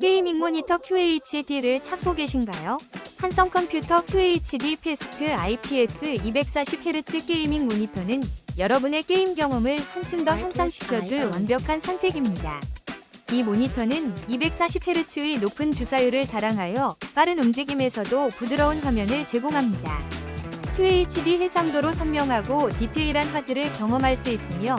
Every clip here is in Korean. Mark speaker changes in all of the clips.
Speaker 1: 게이밍 모니터 QHD를 찾고 계신가요? 한성 컴퓨터 QHD 패스트 IPS 240Hz 게이밍 모니터는 여러분의 게임 경험을 한층 더 향상시켜줄 완벽한 선택입니다. 이 모니터는 240Hz의 높은 주사율을 자랑하여 빠른 움직임에서도 부드러운 화면을 제공합니다. QHD 해상도로 선명하고 디테일한 화질을 경험할 수 있으며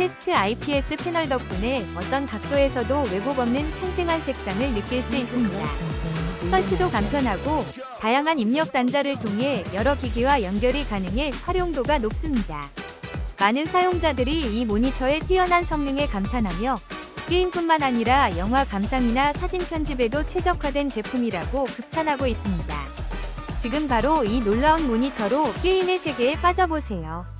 Speaker 1: 테스트 IPS 패널 덕분에 어떤 각도에서도 왜곡 없는 생생한 색상을 느낄 수 있습니다. 설치도 간편하고 다양한 입력 단자를 통해 여러 기기와 연결이 가능해 활용도가 높습니다. 많은 사용자들이 이 모니터의 뛰어난 성능에 감탄하며 게임뿐만 아니라 영화 감상이나 사진 편집에도 최적화된 제품이라고 극찬하고 있습니다. 지금 바로 이 놀라운 모니터로 게임의 세계에 빠져보세요.